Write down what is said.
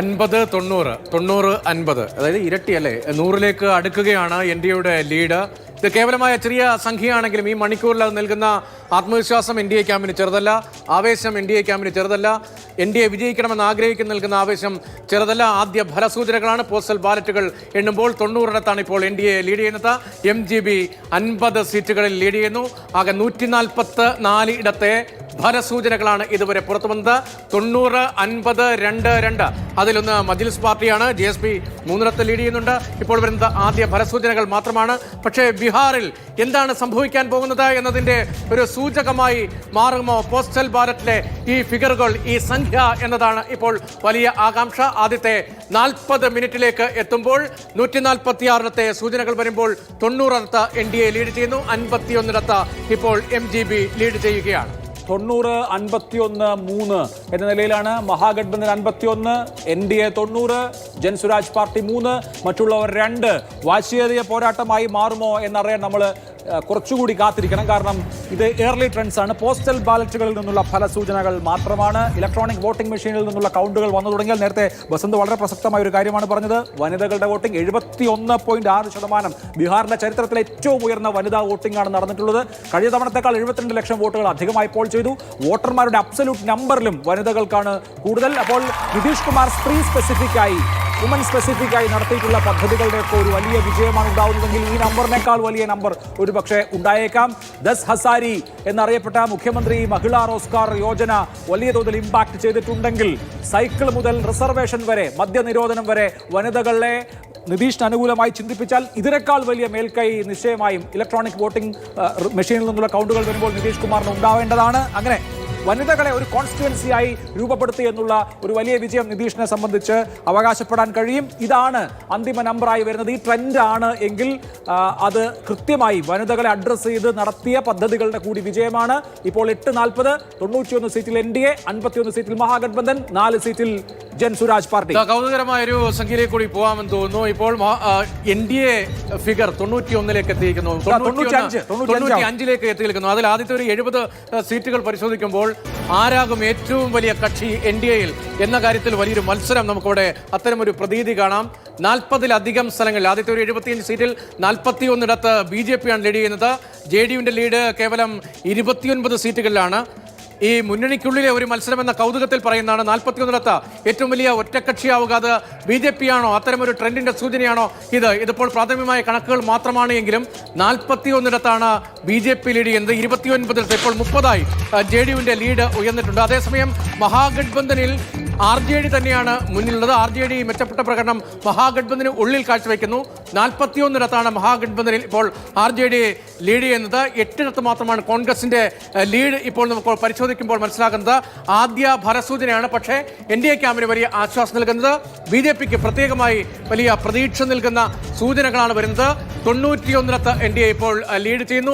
അൻപത് തൊണ്ണൂറ് തൊണ്ണൂറ് അൻപത്. അതായത് ഇരട്ടി അല്ലേ? നൂറിലേക്ക് അടുക്കുകയാണ് എൻ ഡി എയുടെ ലീഡ്. ഇത് കേവലമായ ചെറിയ സംഖ്യയാണെങ്കിലും ഈ മണിക്കൂറിൽ അത് നൽകുന്ന ആത്മവിശ്വാസം എൻ ഡി എ ക്യാമ്പിന് ചെറുതല്ല ആവേശം എൻ ഡി എ ക്യാമ്പിന് ചെറുതല്ല എൻ ഡി എ വിജയിക്കണമെന്ന് ആഗ്രഹിക്കുന്ന നൽകുന്ന ആവേശം ചെറുതല്ല. ആദ്യ ഫലസൂചനകളാണ് പോസ്റ്റൽ ബാലറ്റുകൾ എണ്ണുമ്പോൾ തൊണ്ണൂറിടത്താണ് ഇപ്പോൾ എൻ ഡി എ ലീഡ് ചെയ്യുന്നത്. എം ജി ബി അൻപത് സീറ്റുകളിൽ ലീഡ് ചെയ്യുന്നു. ആകെ നൂറ്റി നാൽപ്പത്ത് നാല് ഇടത്തെ ഫലസൂചനകളാണ് ഇതുവരെ പുറത്തു വന്നത് തൊണ്ണൂറ് അൻപത് രണ്ട് രണ്ട്. അതിലൊന്ന് മജ്ലിസ് പാർട്ടിയാണ്. ജെ എസ് പി മൂന്നിടത്ത് ലീഡ് ചെയ്യുന്നുണ്ട്. ഇപ്പോൾ വരുന്നത് ആദ്യ ഫലസൂചനകൾ മാത്രമാണ്. പക്ഷേ ബീഹാറിൽ എന്താണ് സംഭവിക്കാൻ പോകുന്നത് എന്നതിന്റെ ഒരു സൂചകമായി മാറുമോ? പോസ്റ്റൽ ബാലറ്റിലെ ഈ ഫിഗറുകൾ ഈ സംഖ്യ എന്നതാണ് ഇപ്പോൾ വലിയ ആകാംക്ഷ. ആദ്യത്തെ നാൽപ്പത് മിനിറ്റിലേക്ക് എത്തുമ്പോൾ നൂറ്റി നാൽപ്പത്തി ആറിടത്തെ സൂചനകൾ വരുമ്പോൾ തൊണ്ണൂറിടത്ത് എൻ ഡി എ ലീഡ് ചെയ്യുന്നു. അൻപത്തിയൊന്നിടത്ത് ഇപ്പോൾ എം ജി ബി ലീഡ് ചെയ്യുകയാണ്. തൊണ്ണൂറ് അൻപത്തിയൊന്ന് മൂന്ന് എന്ന നിലയിലാണ് മഹാഗഡ്ബന്ധൻ അൻപത്തിയൊന്ന് എൻ ഡി എ തൊണ്ണൂറ് ജൻസുരാജ് പാർട്ടി മൂന്ന് മറ്റുള്ളവർ രണ്ട്. വാശിയേറിയ പോരാട്ടമായി മാറുമോ എന്നറിയാൻ നമ്മൾ കുറച്ചുകൂടി കാത്തിരിക്കണം. കാരണം ഇത് ഏർലി ട്രെൻഡ്സ് ആണ്. പോസ്റ്റൽ ബാലറ്റുകളിൽ നിന്നുള്ള ഫലസൂചനകൾ മാത്രമാണ്. ഇലക്ട്രോണിക് വോട്ടിംഗ് മെഷീനിൽ നിന്നുള്ള കൗണ്ടുകൾ വന്നു തുടങ്ങിയാൽ നേരത്തെ ബസന്ത് വളരെ പ്രസക്തമായ ഒരു കാര്യമാണ് പറഞ്ഞത്. വനിതകളുടെ വോട്ടിംഗ് എഴുപത്തി ഒന്ന് പോയിന്റ് ആറ് ശതമാനം. ബീഹാറിന്റെ ചരിത്രത്തിലെ ഏറ്റവും ഉയർന്ന വനിതാ വോട്ടിംഗ് ആണ് നടന്നിട്ടുള്ളത്. കഴിഞ്ഞ തവണത്തേക്കാൾ എഴുപത്തിരണ്ട് ലക്ഷം വോട്ടുകൾ അധികമായി പോൾ ചെയ്തു. വോട്ടർമാരുടെ അബ്സല്യൂട്ട് നമ്പറിലും വനിതകൾക്കാണ് കൂടുതൽ. അപ്പോൾ നിതീഷ് കുമാർ സ്ത്രീ സ്പെസിഫിക് വുമൻ സ്പെസിഫിക് ആയി നടത്തിയിട്ടുള്ള പദ്ധതികളുടെയൊക്കെ ഒരു വലിയ വിജയമാണ് ഉണ്ടാവുന്നതെങ്കിൽ ഈ നമ്പറിനേക്കാൾ വലിയ നമ്പർ ഒരു പക്ഷേ ഉണ്ടായേക്കാം. ദസ് ഹസാരി എന്നറിയപ്പെട്ട മുഖ്യമന്ത്രി മഹിളാ റോസ്കാർ യോജന വലിയ തോതിൽ ഇമ്പാക്ട് ചെയ്തിട്ടുണ്ടെങ്കിൽ സൈക്കിൾ മുതൽ റിസർവേഷൻ വരെ മദ്യനിരോധനം വരെ വനിതകളെ നിതീഷിന് അനുകൂലമായി ചിന്തിപ്പിച്ചാൽ ഇതിനേക്കാൾ വലിയ മേൽക്കൈ നിശ്ചയമായും ഇലക്ട്രോണിക് വോട്ടിംഗ് മെഷീനിൽ നിന്നുള്ള കൗണ്ടുകൾ വരുമ്പോൾ നിതീഷ് കുമാറിന് ഉണ്ടാവേണ്ടതാണ്. അങ്ങനെ വനിതകളെ ഒരു കോൺസ്റ്റിറ്റുവൻസിയായി രൂപപ്പെടുത്തി എന്നുള്ള ഒരു വലിയ വിജയം നിതീഷിനെ സംബന്ധിച്ച് അവകാശപ്പെടാൻ കഴിയും. ഇതാണ് അന്തിമ നമ്പറായി വരുന്നത്. ഈ ട്രെൻഡാണ് എങ്കിൽ അത് കൃത്യമായി വനിതകളെ അഡ്രസ്സ് ചെയ്ത് നടത്തിയ പദ്ധതികളുടെ കൂടി വിജയമാണ്. ഇപ്പോൾ എട്ട് നാൽപ്പത് തൊണ്ണൂറ്റിയൊന്ന് സീറ്റിൽ എൻ ഡി എ അൻപത്തിയൊന്ന് സീറ്റിൽ മഹാഗഡ്ബന്ധൻ നാല് സീറ്റിൽ ജൻ സുരാജ് പാർട്ടി. കൗതുകരമായ ഒരു സംഖ്യയിലേക്ക് കൂടി പോകാമെന്ന് തോന്നുന്നു. ഇപ്പോൾ എൻ ഡി എ ഫിഗർ തൊണ്ണൂറ്റി ഒന്നിലേക്ക് എത്തിയിരിക്കുന്നു തൊണ്ണൂറ്റി അഞ്ചിലേക്ക് എത്തിയിരിക്കുന്നു. അതിൽ ആദ്യത്തെ ഒരു എഴുപത് സീറ്റുകൾ പരിശോധിക്കുമ്പോൾ ആരാകും ഏറ്റവും വലിയ കക്ഷി എൻ ഡി എയിൽ എന്ന കാര്യത്തിൽ വലിയൊരു മത്സരം നമുക്കിവിടെ അത്തരമൊരു പ്രതീതി കാണാം. നാൽപ്പതിലധികം സ്ഥലങ്ങളിൽ ആദ്യത്തെ ഒരു എഴുപത്തിയഞ്ച് സീറ്റിൽ നാൽപ്പത്തി ഒന്നിടത്ത് ബി ജെ പിയാണ് ലീഡ് ചെയ്യുന്നത്. ജെ ഡി യുവിന്റെ ലീഡ് കേവലം ഇരുപത്തിയൊൻപത് സീറ്റുകളിലാണ്. ഈ മുന്നണിക്കുള്ളിലെ ഒരു മത്സരം എന്ന കൗതുകത്തിൽ പറയുന്നതാണ് നാൽപ്പത്തിയൊന്നിടത്ത് ഏറ്റവും വലിയ ഒറ്റക്കക്ഷിയാവുക അത് ബി ജെ പി ആണോ അത്തരമൊരു ട്രെൻഡിന്റെ സൂചനയാണോ ഇത്? ഇതിപ്പോൾ പ്രാഥമികമായ കണക്കുകൾ മാത്രമാണ് എങ്കിലും നാൽപ്പത്തിയൊന്നിടത്താണ് ബി ജെ പി ലീഡ് ചെയ്യുന്നത്. ഇരുപത്തിയൊൻപതിടത്ത് ഇപ്പോൾ മുപ്പതായി. ജെ ഡി യുവിന്റെ ലീഡ് ഉയർന്നിട്ടുണ്ട്. അതേസമയം മഹാഗഡ്ബന്ധനിൽ ആർ ജെ ഡി തന്നെയാണ് മുന്നിലുള്ളത്. ആർ ജെ ഡി മെച്ചപ്പെട്ട പ്രകടനം മഹാഗഡ്ബന്ധന് ഉള്ളിൽ കാഴ്ചവെക്കുന്നു. നാൽപ്പത്തിയൊന്നിടത്താണ് മഹാഗഡ്ബന്ധനിൽ ഇപ്പോൾ ആർ ജെ ഡി ലീഡ് ചെയ്യുന്നത്. എട്ടിടത്ത് മാത്രമാണ് കോൺഗ്രസിന്റെ ലീഡ് ഇപ്പോൾ നമുക്ക് പരിശോധിക്കുമ്പോൾ മനസ്സിലാക്കുന്നത് ആദ്യ ഫലസൂചനയാണ് പക്ഷേ എൻ ഡി എ ക്യാമ്പിന് വലിയ ആശ്വാസം നൽകുന്നത്. ബി ജെ പിക്ക് പ്രത്യേകമായി വലിയ പ്രതീക്ഷ നൽകുന്ന സൂചനകളാണ് വരുന്നത്. തൊണ്ണൂറ്റിയൊന്നിടത്ത് എൻ ഡി എ ഇപ്പോൾ ലീഡ് ചെയ്യുന്നു.